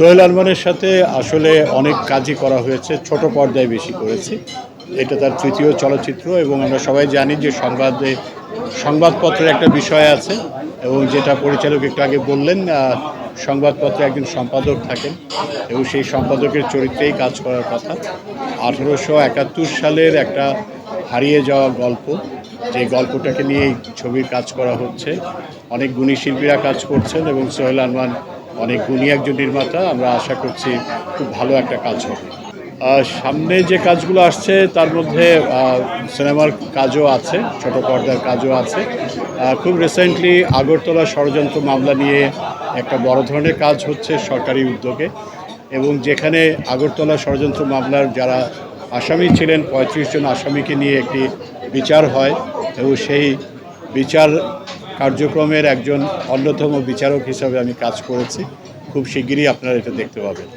সোহেল আরমানের সাথে আসলে অনেক কাজই করা হয়েছে, ছোট পর্দায় বেশি করেছি। এটা তার তৃতীয় চলচ্চিত্র এবং আমরা সবাই জানি যে সংবাদে, সংবাদপত্রের একটা বিষয় আছে এবং যেটা পরিচালক একটু আগে বললেন সংবাদপত্রে একজন সম্পাদক থাকেন এবং সেই সম্পাদকের চরিত্রেই কাজ করার কথা। আঠেরোশো একাত্তর সালের একটা হারিয়ে যাওয়া গল্প, যে গল্পটাকে নিয়ে ছবির কাজ করা হচ্ছে। অনেক গুণী শিল্পীরা কাজ করছেন এবং সোহেল আরমান অনেক গুণী একজন নির্মাতা, আমরা আশা করছি খুব ভালো একটা কাজ হবে। সামনে যে কাজগুলো আসছে, তার মধ্যে সিনেমার কাজও আছে, ছোট পর্দার কাজও আছে। খুব রিসেন্টলি আগরতলা ষড়যন্ত্র মামলা নিয়ে একটা বড় ধরনের কাজ হচ্ছে সরকারি উদ্যোগে। এবং যেখানে আগরতলা ষড়যন্ত্র মামলার যারা আসামি ছিলেন, পঁয়ত্রিশ জন আসামিকে নিয়ে একটি বিচার হয়। এবং সেই বিচার কার্যক্রমের একজন অন্যতম বিচারক হিসাবে আমি কাজ করেছি। খুব শিগগিরই আপনারা এটা দেখতে পাবেন।